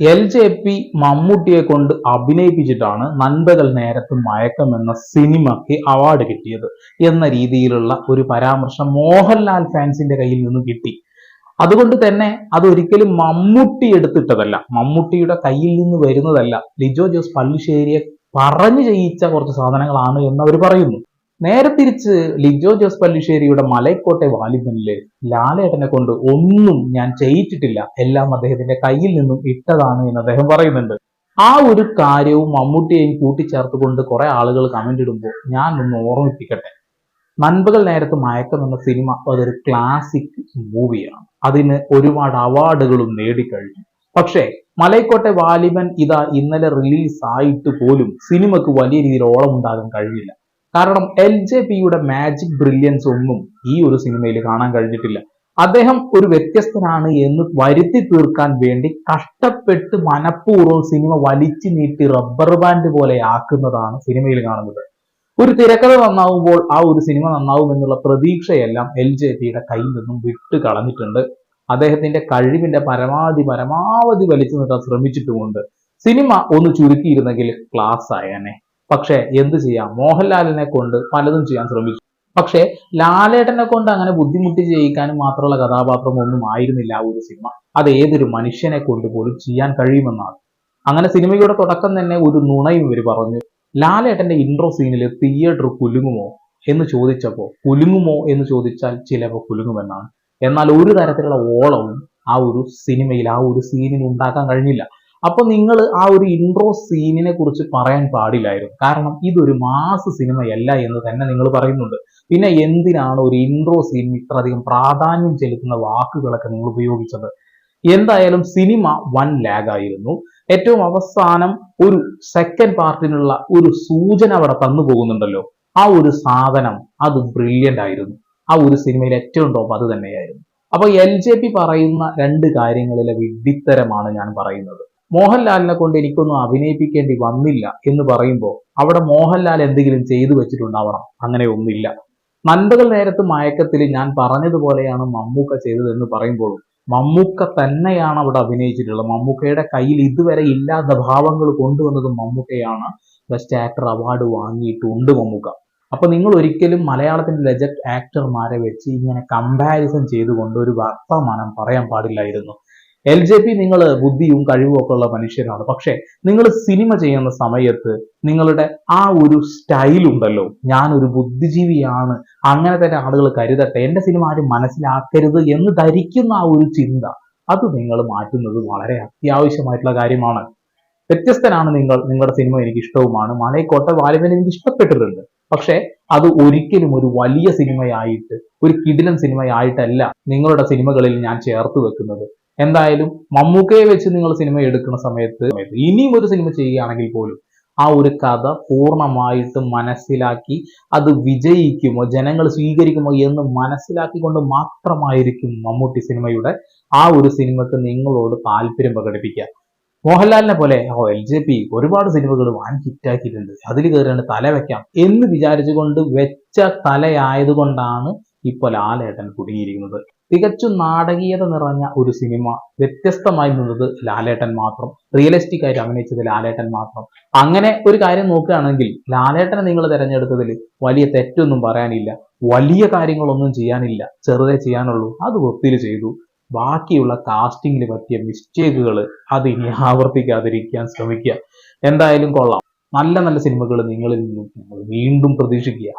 L J P മമ്മൂട്ടിയെ കൊണ്ട് അഭിനയിപ്പിച്ചിട്ടാണ് നൻപകൽ നേരത്ത് മയക്കം എന്ന സിനിമയ്ക്ക് അവാർഡ് കിട്ടിയത് എന്ന രീതിയിലുള്ള ഒരു പരാമർശം മോഹൻലാൽ ഫാൻസിന്റെ കയ്യിൽ നിന്ന് കിട്ടി. അതുകൊണ്ട് തന്നെ അതൊരിക്കലും മമ്മൂട്ടി എടുത്തിട്ടതല്ല. മമ്മൂട്ടിയുടെ കയ്യിൽ നിന്ന് വരുന്നതല്ല. ലിജോ ജോസ് പള്ളിശ്ശേരിയെ പറഞ്ഞു ചെയ്യിച്ച കുറച്ച് സാധനങ്ങളാണ് എന്ന് അവർ പറയുന്നു. നേരെ തിരിച്ച് ലിജോ ജോസ് പള്ളിശ്ശേരിയുടെ മലൈക്കോട്ടെ വാലിബനിൽ ലാലേട്ടനെ കൊണ്ട് ഒന്നും ഞാൻ ചെയ്യിച്ചിട്ടില്ല. എല്ലാം അദ്ദേഹത്തിന്റെ കയ്യിൽ നിന്നും ഇട്ടതാണ് എന്ന് അദ്ദേഹം പറയുന്നുണ്ട്. ആ ഒരു കാര്യവും മമ്മൂട്ടിയെയും കൂട്ടിച്ചേർത്തുകൊണ്ട് കുറെ ആളുകൾ കമന്റ് ഇടുമ്പോൾ ഞാൻ ഒന്ന് ഓർമ്മിപ്പിക്കട്ടെ. നൻപകൾ നേരത്ത് മയക്കം എന്ന സിനിമ അതൊരു ക്ലാസിക് മൂവിയാണ് അതിന് ഒരുപാട് അവാർഡുകളും നേടിക്കഴിഞ്ഞു. പക്ഷേ മലൈക്കോട്ടെ വാലിബൻ ഇതാ ഇന്നലെ റിലീസ് ആയിട്ട് പോലും സിനിമക്ക് വലിയ രീതിയിൽ ഓളം ഉണ്ടാകാൻ കഴിയില്ല. കാരണം എൽ ജെ പിയുടെ മാജിക് ബ്രില്യൻസ് ഒന്നും ഈ ഒരു സിനിമയിൽ കാണാൻ കഴിഞ്ഞിട്ടില്ല. അദ്ദേഹം ഒരു വ്യത്യസ്തനാണ് എന്ന് വരുത്തി തീർക്കാൻ വേണ്ടി കഷ്ടപ്പെട്ട് മനഃപൂർവം സിനിമ വലിച്ചു നീട്ടി റബ്ബർ ബാൻഡ് പോലെ ആക്കുന്നതാണ് സിനിമയിൽ കാണുന്നത്. ഒരു തിരക്കഥ നന്നാവുമ്പോൾ ആ ഒരു സിനിമ നന്നാവും എന്നുള്ള പ്രതീക്ഷയെല്ലാം എൽ ജെ പിയുടെ കയ്യിൽ നിന്നും വിട്ട് കളഞ്ഞിട്ടുണ്ട്. അദ്ദേഹത്തിന്റെ കഴിവിന്റെ പരമാവധി പരമാവധി വലിച്ചു നിർത്താൻ ശ്രമിച്ചിട്ടുമുണ്ട്. സിനിമ ഒന്ന് ചുരുക്കിയിരുന്നെങ്കിൽ ക്ലാസ് ആയേനെ. പക്ഷേ എന്ത് ചെയ്യാം? മോഹൻലാലിനെ കൊണ്ട് പലതും ചെയ്യാൻ ശ്രമിച്ചു. പക്ഷേ ലാലേട്ടനെ കൊണ്ട് അങ്ങനെ ബുദ്ധിമുട്ടി ചെയ്യിക്കാനും മാത്രമുള്ള കഥാപാത്രം ഒന്നും ആയിരുന്നില്ല ആ ഒരു സിനിമ. അത് ഏതൊരു മനുഷ്യനെ കൊണ്ട് പോലും ചെയ്യാൻ കഴിയുമെന്നാണ്. അങ്ങനെ സിനിമയുടെ തുടക്കം തന്നെ ഒരു നുണയും ഇവർ പറഞ്ഞു. ലാലേട്ടന്റെ ഇൻട്രോ സീനിൽ തിയേറ്റർ കുലുങ്ങുമോ എന്ന് ചോദിച്ചപ്പോൾ കുലുങ്ങുമോ എന്ന് ചോദിച്ചാൽ ചിലപ്പോൾ കുലുങ്ങുമെന്നാണ്. എന്നാൽ ഒരു തരത്തിലുള്ള ഓളവും ആ ഒരു സിനിമയിൽ ആ ഒരു സീനിൽ ഉണ്ടാക്കാൻ കഴിഞ്ഞില്ല. അപ്പൊ നിങ്ങൾ ആ ഒരു ഇൻട്രോ സീനിനെ കുറിച്ച് പറയാൻ പാടില്ലായിരുന്നു. കാരണം ഇതൊരു മാസ് സിനിമയല്ല എന്ന് തന്നെ നിങ്ങൾ പറയുന്നുണ്ട്. പിന്നെ എന്തിനാണ് ഒരു ഇൻട്രോ സീൻ ഇത്രയധികം പ്രാധാന്യം ചെലുത്തുന്ന വാക്കുകളൊക്കെ നിങ്ങൾ ഉപയോഗിച്ചത്? എന്തായാലും സിനിമ വൺ ലാഗ് ആയിരുന്നു. ഏറ്റവും അവസാനം ഒരു സെക്കൻഡ് പാർട്ടിനുള്ള ഒരു സൂചന അവിടെ തന്നു പോകുന്നുണ്ടല്ലോ. ആ ഒരു സാധനം അത് ബ്രില്യന്റ് ആയിരുന്നു. ആ ഒരു സിനിമയിൽ ഏറ്റവും ടോപ്പ് അത് തന്നെയായിരുന്നു. അപ്പൊ എൽ ജെ പി പറയുന്ന രണ്ട് കാര്യങ്ങളിലെ വിഡിത്തരമാണ് ഞാൻ പറയുന്നത്. മോഹൻലാലിനെ കൊണ്ട് എനിക്കൊന്നും അഭിനയിപ്പിക്കേണ്ടി വന്നില്ല എന്ന് പറയുമ്പോൾ അവിടെ മോഹൻലാൽ എന്തെങ്കിലും ചെയ്തു വെച്ചിട്ടുണ്ടാവണം. അങ്ങനെ ഒന്നില്ല നൻപകൽ നേരത്ത് മയക്കത്തിൽ ഞാൻ പറഞ്ഞതുപോലെയാണ് മമ്മൂക്ക ചെയ്തതെന്ന് പറയുമ്പോഴും മമ്മൂക്ക തന്നെയാണ് അവിടെ അഭിനയിച്ചിട്ടുള്ളത്. മമ്മൂക്കയുടെ കയ്യിൽ ഇതുവരെ ഇല്ലാത്ത ഭാവങ്ങൾ കൊണ്ടുവന്നത് മമ്മൂക്കയാണ്. ബെസ്റ്റ് ആക്ടർ അവാർഡ് വാങ്ങിയിട്ടുണ്ട് മമ്മൂക്ക. അപ്പൊ നിങ്ങൾ ഒരിക്കലും മലയാളത്തിന്റെ ലെജക്ട് ആക്ടർമാരെ വെച്ച് ഇങ്ങനെ കമ്പാരിസൺ ചെയ്തുകൊണ്ട് ഒരു വർത്തമാനം പറയാൻ പാടില്ലായിരുന്നു. എൽ ജെ പി നിങ്ങൾ ബുദ്ധിയും കഴിവും ഒക്കെ ഉള്ള മനുഷ്യരാണ്. പക്ഷെ നിങ്ങൾ സിനിമ ചെയ്യുന്ന സമയത്ത് നിങ്ങളുടെ ആ ഒരു സ്റ്റൈൽ ഉണ്ടല്ലോ. ഞാനൊരു ബുദ്ധിജീവിയാണ്. അങ്ങനെ തന്നെ ആളുകൾ കരുതട്ടെ. എന്റെ സിനിമ ആരും മനസ്സിലാക്കരുത് എന്ന് ധരിക്കുന്ന ആ ഒരു ചിന്ത അത് നിങ്ങൾ മാറ്റുന്നത് വളരെ അത്യാവശ്യമായിട്ടുള്ള കാര്യമാണ്. വ്യത്യസ്തനാണ് നിങ്ങൾ നിങ്ങളുടെ സിനിമ എനിക്ക് ഇഷ്ടവുമാണ്. മലയക്കോട്ട വാലിബൻ എനിക്ക് ഇഷ്ടപ്പെട്ടിട്ടുണ്ട്. പക്ഷെ അത് ഒരിക്കലും ഒരു വലിയ സിനിമയായിട്ട് ഒരു കിടിലൻ സിനിമയായിട്ടല്ല നിങ്ങളുടെ സിനിമകളിൽ ഞാൻ ചേർത്ത് വെക്കുന്നത്. എന്തായാലും മമ്മൂക്കയെ വെച്ച് നിങ്ങൾ സിനിമ എടുക്കുന്ന സമയത്ത് ഇനിയും ഒരു സിനിമ ചെയ്യുകയാണെങ്കിൽ പോലും ആ ഒരു കഥ പൂർണമായിട്ട് മനസ്സിലാക്കി അത് വിജയിക്കുമോ ജനങ്ങൾ സ്വീകരിക്കുമോ എന്ന് മനസ്സിലാക്കിക്കൊണ്ട് മാത്രമായിരിക്കും മമ്മൂട്ടി സിനിമയുടെ ആ ഒരു സിനിമക്ക് നിങ്ങളോട് താല്പര്യം പ്രകടിപ്പിക്കുക. മോഹൻലാലിനെ പോലെ ഓ എൽ ജെ പി ഒരുപാട് സിനിമകൾ വൻ ഹിറ്റാക്കിയിട്ടുണ്ട് അതിൽ കയറിയാണ് തല വെക്കാം എന്ന് വിചാരിച്ചുകൊണ്ട് വെച്ച തലയായതുകൊണ്ടാണ് ഇപ്പോൾ ലാലേട്ടൻ കുടുങ്ങിയിരിക്കുന്നത്. തികച്ചും നാടകീയത നിറഞ്ഞ ഒരു സിനിമ വ്യത്യസ്തമായി നിന്നത് ലാലേട്ടൻ മാത്രം. റിയലിസ്റ്റിക് ആയിട്ട് അഭിനയിച്ചത് ലാലേട്ടൻ മാത്രം. അങ്ങനെ ഒരു കാര്യം നോക്കുകയാണെങ്കിൽ ലാലേട്ടനെ നിങ്ങൾ തിരഞ്ഞെടുത്തതിൽ വലിയ തെറ്റൊന്നും പറയാനില്ല. വലിയ കാര്യങ്ങളൊന്നും ചെയ്യാനില്ല. ചെറുതേ ചെയ്യാനുള്ളൂ. അത് വൃത്തിയിൽ ചെയ്തു. ബാക്കിയുള്ള കാസ്റ്റിംഗിൽ പറ്റിയ മിസ്റ്റേക്കുകൾ അത് ഇനി ആവർത്തിക്കാതിരിക്കാൻ ശ്രമിക്കുക. എന്തായാലും കൊള്ളാം. നല്ല നല്ല സിനിമകൾ നിങ്ങളിൽ നിന്നും വീണ്ടും പ്രതീക്ഷിക്കുക.